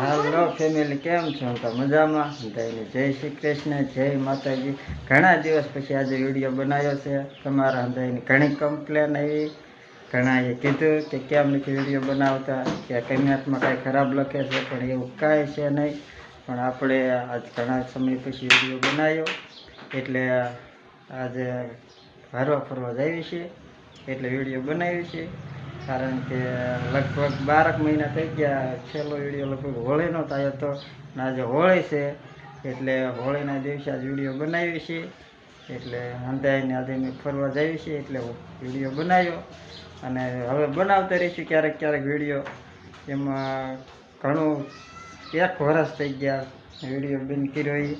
હાલો family કેમ છો? તો મજામાં. બધાને જય શ્રી કૃષ્ણ, જય માતાજી. ઘણા દિવસ પછી આજે વીડિયો બનાવ્યો છે. તમારા હૃદયની ઘણી કમ્પ્લેન આવી. ઘણા એ કીધું કે કેમ નથી વીડિયો બનાવતા? કે કમેન્ટમાં કાંઈ ખરાબ લખે છે? પણ એવું કાંઈ છે નહીં. પણ આપણે આજ ઘણા સમય પછી વીડિયો બનાવ્યો. એટલે આજે ફરવા ફરવા જઈએ છીએ. એટલે વીડિયો બનાવી છે. કારણ કે લગભગ બારક મહિના થઈ ગયા, છેલ્લો વીડિયો લગભગ હોળીનો થયો હતો અને આજે હોળી છે, એટલે હોળીના દિવસે આજ વીડિયો બનાવી છે. એટલે હંધાઈને આજે અમે ફરવા જઈએ છીએ એટલે વીડિયો બનાવ્યો. અને હવે બનાવતા રહીશું ક્યારેક ક્યારેક વીડિયો. એમાં ઘણું એક વરસ થઈ ગયા વીડિયો બંધ કર્યો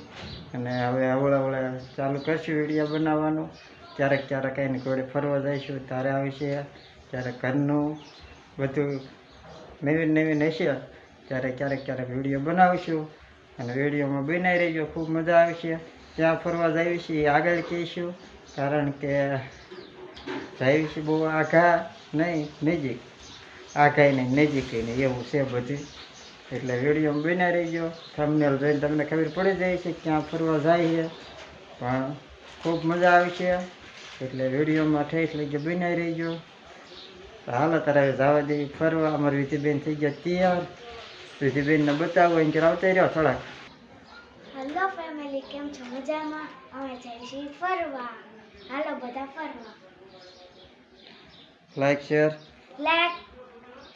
અને હવે અવળે અવળે ચાલુ કરશું વીડિયો બનાવવાનું. ક્યારેક ક્યારેક કંઈને ઘોડે ફરવા જઈશું ત્યારે આવશે ત્યારે ઘરનું બધું નવી નવી હશે, ત્યારે ક્યારેક ક્યારેક વીડિયો બનાવીશું અને વિડીયોમાં બનાવી રહીજો, ખૂબ મજા આવશે. ત્યાં ફરવા જઈએ છીએ, આગળ કહીશું, કારણ કે જઈએ છીએ બહુ આઘા નહીં, નજીક. આઘાય નહીં, નજીક નહીં, એવું છે બધું. એટલે વિડીયોમાં બનાવી રહીજો થંબનેલ જોઈને તમને ખબર પડી જાય છે ક્યાં ફરવા છે પણ ખૂબ મજા આવશે. એટલે વિડીયોમાં ઠેસ લઈ બનાવી રહીજો. હાલો તારા જવા દેવી ફરવા. અમારી વિધિબેન થઈ ગયા તૈયાર. વિધિબેનને બતાવો એમ કે આવતા રહ્યો થોડાક. હલો ફેમિલી કેમ છો? મજામાં? અમે છીએ ફરવા. હાલો બધા ફરવા. Like share like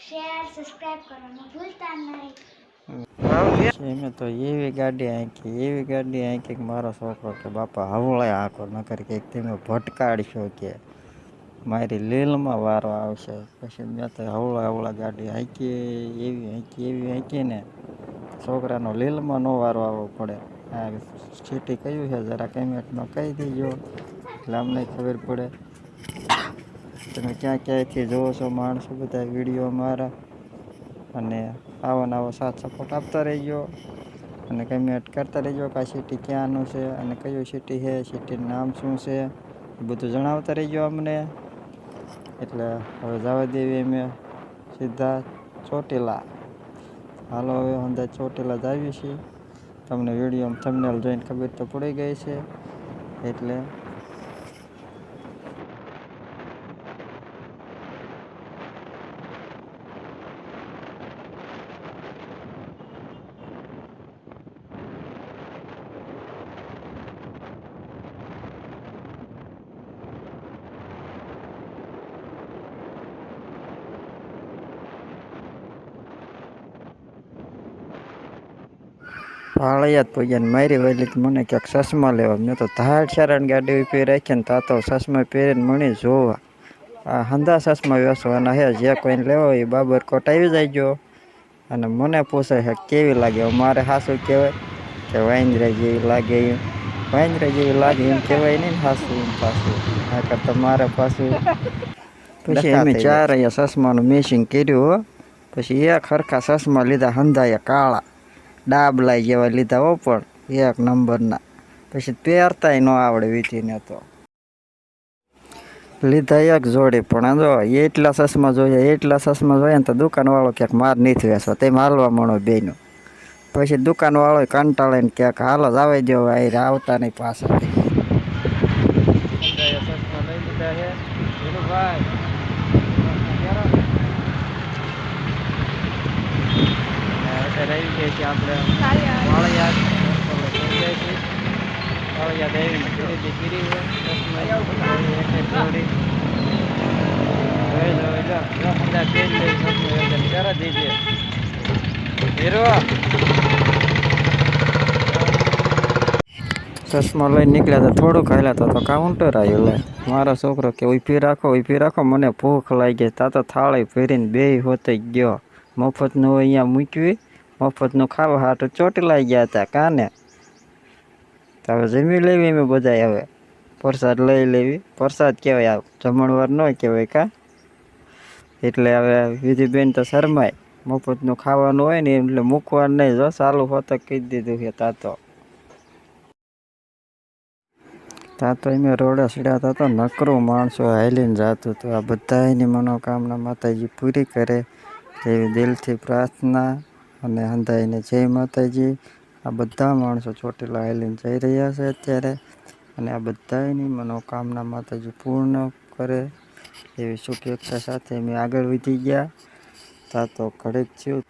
share subscribe કરવાનું ભૂલતા નહીં. એમે તો એવી ગાડી આંકી એવી ગાડી આંકી કે મારો છોકરો કે બાપા હવળાય ન નકર કે તમે ભટકાડશો કે. મારી લીલમાં વારો આવશે. પછી મેં તો હવળા હવળા ગાડી હાંકી એવી હાંકી એવી હાંકીને છોકરાનો લીલમાં નો વારો આવવો પડે. આ સિટી કયું છે? જરા કેમેટમાં કહી દેજો. એટલે અમને ખબર પડે. તમે ક્યાં ક્યાંયથી જોવો છો માણસો બધા વીડિયો મારા? અને આવો ને આવો સાથ સપોર્ટ આપતા રહેજો. અને કમેન્ટ કરતા રહેજો કે આ સિટી ક્યાંનું છે અને કયું સિટી છે? સિટીનું નામ શું છે? બધું જણાવતા રહેજો અમને. એટલે હવે જવા દેવી અમે સીધા ચોટીલા. હાલો હવે અંદર ચોટીલા જ આવીએ છીએ. તમને વીડિયો થંબનેલ જોઈને ખબર તો પડી ગઈ છે. એટલે પાળિયાત પૂજન મારી વહેલી મને ક્યાંક ચશ્મા લેવા. મેં તો ધાડ શરણ ગાડી ઊભી રાખીને તા તો ચશ્મા પહેરીને મણી જોવા. આ હંધા ચશ્મા વ્યસવાના હે જે કોઈને લેવો એ બાબરકોટ આવી જાયજો. અને મને પૂછે છે કેવી લાગે? મારે સાસું કહેવાય? કે વાંદરા જેવી લાગે એમ. વાંદરા જેવી લાગે એમ કહેવાય નહીં સાસું એમ પાછું આ કરતાં મારે પાછું પછી અમે ચાર અહીંયા ચશ્માનું મેચિંગ કર્યું પછી એક ખરખા ચશ્મા લીધા હંધાયા કાળા. ડાબલાઈ જેવા લીધા હો પણ એક નંબરના. પછી પહેરતાય ન આવડે વીટીને તો. લીધા એક જોડી પણ જો એટલા ચશ્મા જોઈએ, એટલા ચશ્મા જોઈએ ને તો દુકાનવાળો ક્યાંક માર નથી વેચવા તે હાલવા મળો બેનો પછી દુકાનવાળો કંટાળે ને ક્યાંક હાલો જ આવી જો આવતા નહીં પાછા રહી ગઈ છે આપણે વાળિયાદ થઈ જાય છે વાળિયાદ આવીને ખરીદી કરી હોય ચશ્મા એક એક જોડી જોઈ લો છીએ આપણે હીરો ચશ્મા લઈને નીકળ્યા હતા થોડુંક હાલ્યા હતા તો કાઉન્ટર આવ્યું લે. મારો છોકરો કે ઊભી રાખો ઊભી રાખો મને ભૂખ લાગી. તા તો થાળી ફેરીને બે હોતે ગયો. મફતનું અહીંયા મૂકવી મફતનું ખાવા હાટું ચોટલાઈ ગયા હતા, કાને? તો જમી લેવી અમે બધાય હવે. પ્રસાદ લઈ લેવી. પ્રસાદ કહેવાય આ જમણવાર ન કહેવાય કા? એટલે હવે વિધિબેન તો શરમાય. મફતનું ખાવાનું હોય ને એટલે મૂકવાનું નહીં. જો ચાલુ હોત કહી દીધું કે તાતો. તો ત્યાં તો અમે રોડે સડ્યા તો નકરું માણસો હાલીને જતું હતું. આ બધાની મનોકામના માતાજી પૂરી કરે એવી દિલથી પ્રાર્થના અને હંધાઈને જય માતાજી. આ બધા માણસો ચોટીલા આઈલીને જઈ રહ્યા છે અત્યારે. અને આ બધાની મનોકામના માતાજી પૂર્ણ કરે એવી શુભેચ્છા સાથે મેં આગળ વધી ગયા. તા તો ઘડે જ થયું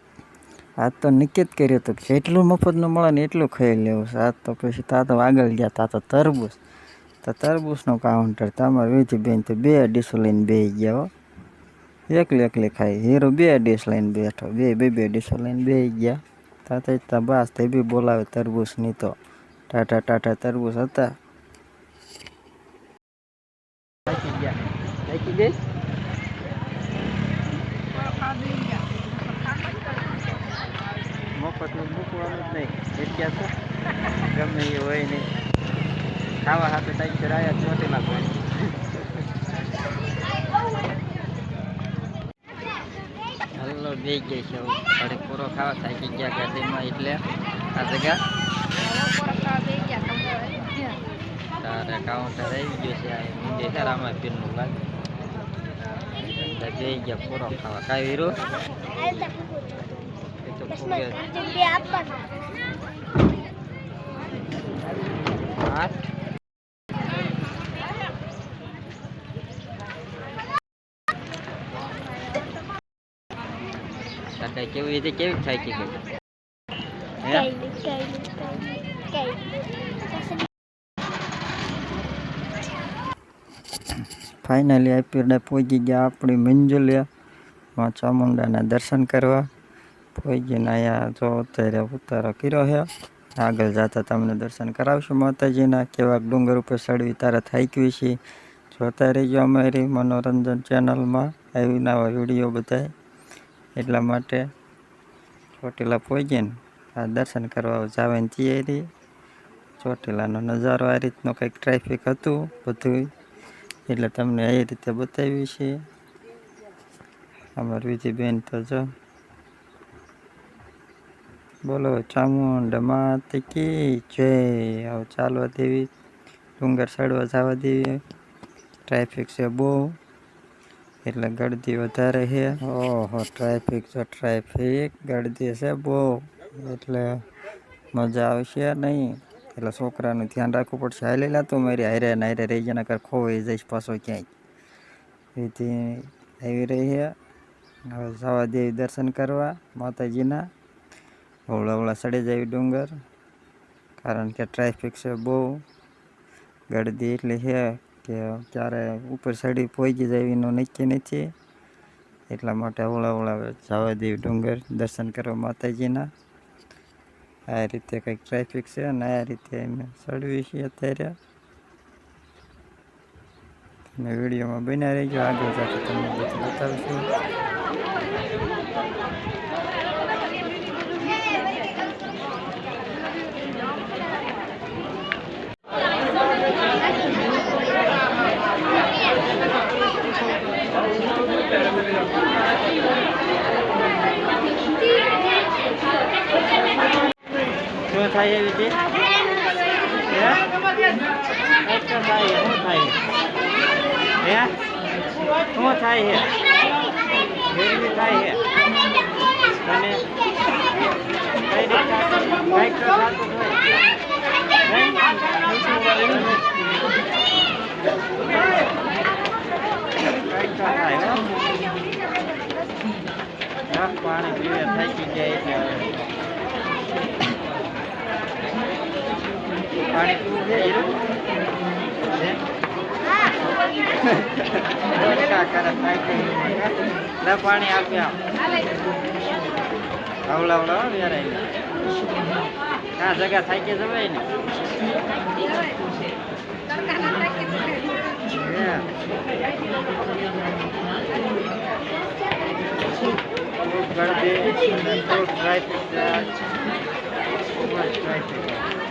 આજ તો નિકેત કર્યો તો જેટલું મફતનું મળે ને એટલું ખાઈ લેવું છે. આ તો પછી તા તો આગળ ગયા, તા તો તરબૂચ. તો તરબૂચનું કાઉન્ટર તમારે વિધિ બેન તો બે અઢીસો લઈને બે ગયા હો. એકલી એકલી ખાઈ હીરો બે ડીશ લઈને બેઠો બે બે બે ડીશો લઈને બે ગયા તાતા તા બાસ તે બી બોલાવે તરબૂચની તો ટાટા ટાટા તરબૂચ હતા થાકી ગયા થાકી ગઈ મફતનું મૂકવાનું જ નહીં જગ્યા તો ગમે એ હોય નહીં ખાવા હાથે ટાઈમ પર આવ્યા ચોટેલા કોઈ હલ્લો બે ગયા છે હવે ઘરે પૂરો ખાવા થાકી ગયા ગાડીમાં એટલે આ જગા તારે કાઉન્ટર આવી ગયો છે આ મુંડે છે રામા પીરનું લાગે તો બે ગયા પૂરો ખાવા કાંઈ વીરો એ તો ફૂગે હા કાકા કેવી રીતે કેવી થાકી ગઈ હે? ફાઇનલી આપણે પહોંચી ગયા આપણી મંજુલિયા માં ચામુંડાના દર્શન કરવા. પહોંચીને અહીંયા જો અત્યારે ઉતારો કર્યો છે. આગળ જતા તમને દર્શન કરાવશું માતાજીના. કેવા ડુંગર ઉપર ચડવી તારા થાક્યું છે. જોતા રહીજો અમારી મનોરંજન ચેનલમાં આવી નવા વીડિયો બધાય. એટલા માટે ચોટીલા પહોંચીને આ દર્શન કરવા જવાની તૈયારી. ચોટીલાનો નજારો આ રીતનો કંઈક ટ્રાફિક હતું બધું. એટલે તમને એ રીતે બતાવ્યું છે. અમારી બીજી બેન તો જો બોલો, ચામુંડ માત કી જય. આવું ચાલવા દેવી, ડુંગર ચડવા જવા દેવી. ટ્રાફિક છે બહુ. એટલે ગળદી વધારે છે. ઓહો, ટ્રાફિક છે, ટ્રાફિક. ગળદી છે બહુ. એટલે મજા આવશે નહીં. એટલે છોકરાનું ધ્યાન રાખવું પડશે. હાલી લા તું મારી હારે હારે રહી જાય કર ખોવાઈ જઈશ પાછો ક્યાંય. એથી આવી રહી છે. હવે જવા દેવી દર્શન કરવા માતાજીના. અવળા હવળા સડે જાય ડુંગર. કારણ કે ટ્રાફિક છે બહુ. ગળદી એટલી છે. કે ક્યારે ઉપર ચડી પહોંચી જાય એનું નક્કી નથી. એટલા માટે અવળા અવળા જવા ડુંગર, દર્શન કરવા માતાજીના. આ રીતે કંઈક ટ્રાફિક છે અને આ રીતે અમે ચડવી છીએ અત્યારે. તમે વિડીયોમાં બન્યા રહેજો. આગળ જતા તમને બતાવશું. શું થાય એવી છે હે? કંઈક તો થાય શું થાય હે શું થાય છે ગરમી થાય છે અને કઈ રીતના કંઈક તો થતું જ હોય કંઈક તો થાય હો રસ પાણી પીવે થાકી જાય છે હવે. પાણી પીવું છે હીરો? પાણી આપ્યા આપ આવડા આવડા હો વેરાય આ થાય થાકી જવાય ને ટ્રાફિક ટ્રાફિક.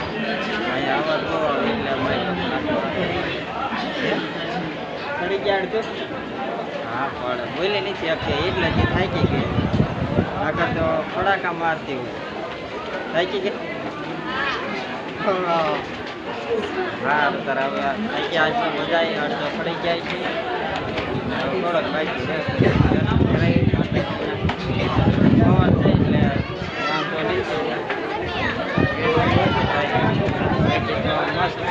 હા પણ બોલે નથી આપશે એટલે જે થાકી ગઈ આગળ તો ફડાકા મારતી હોય. થાકી ગઈ હા. અત્યારે હવે થાકી આજે મજા આવી અડધો પડી જાય છે થોડોક બાઈક થાકી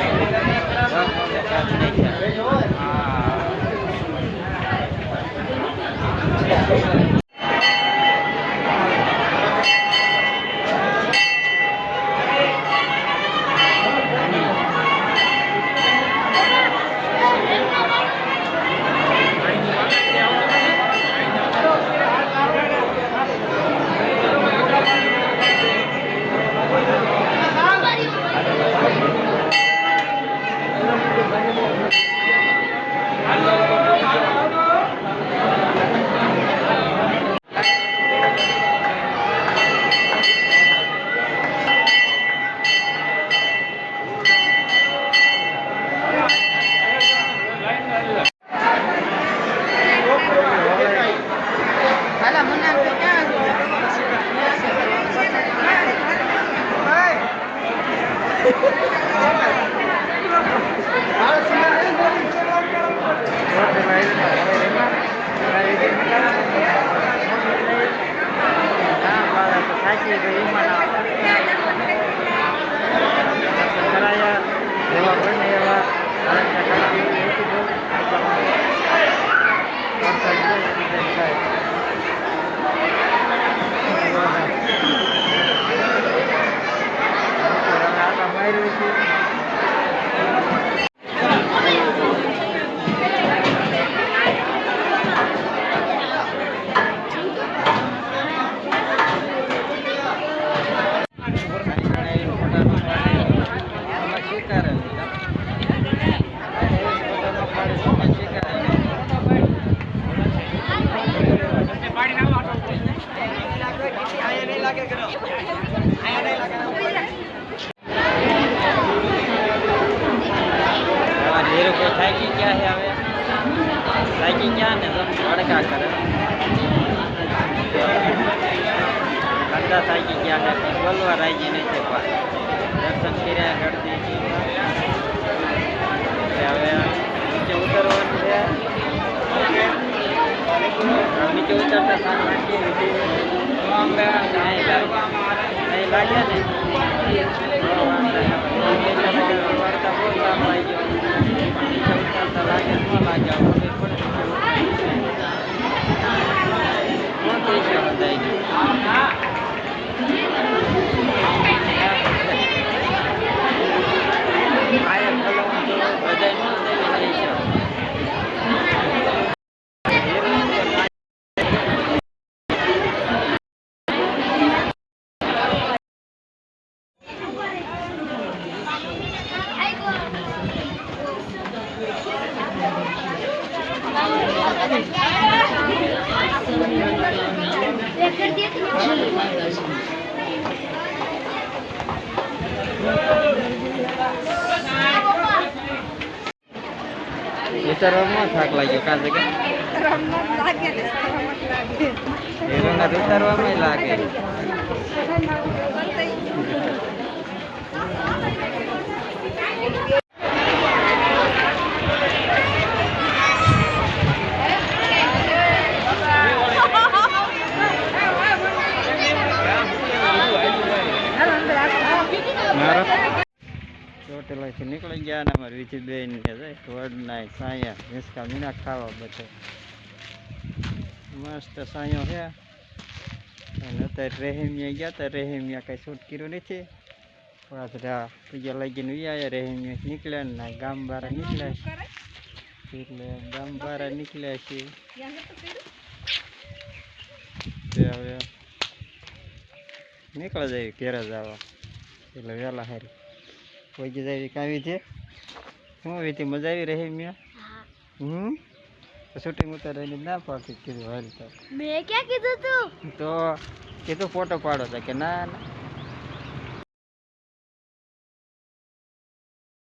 ધંધા થાકી ગયા પણ બોલવા રાજી નથી પણ દર્શન કર્યા કરતી હવે નીચે ઉતરવાનું છે. નીચે ઉતરતા સાત વાગી અહીં લાગ્યા ને. કામ લાગ્યો. ન લાગે ખબર પડે કોણ થઈ છે બધાય આયા ફલવું તો બધાય ન દેવી જાય છે ઉતારવામાં થાક લાગ્યો કાં જગ્યા ઉતારવામાં લાગે મારો ચોટેલાથી નીકળી ગયા ને અમારે વિચિત બેન ને વડના સાયા ભેંસકા મીના ખાવા બધે. મસ્ત સાયો છે અને અત્યારે રેહેમિયા ગયા હતા રેહેમિયા કાંઈ શૂટ કર્યું નથી. પાછા બીજા લાગીને વ્યા રેહેમિયા નીકળ્યા ને ગામ બારા નીકળ્યા છે. એટલે ગામ બારા નીકળ્યા છે. તે હવે નીકળે જાય ઘેરે જવા એટલે વહેલા હારી. કોઈ જગ્યાએ આવી કાવી છે. શું આવી મજા આવી રહી મેં હમ? શૂટિંગ ઉતારવાની ના પાડતી કીધું હારી તો. મેં ક્યાં કીધું તું? તો કીધું ફોટો પાડો તો કે ના ના.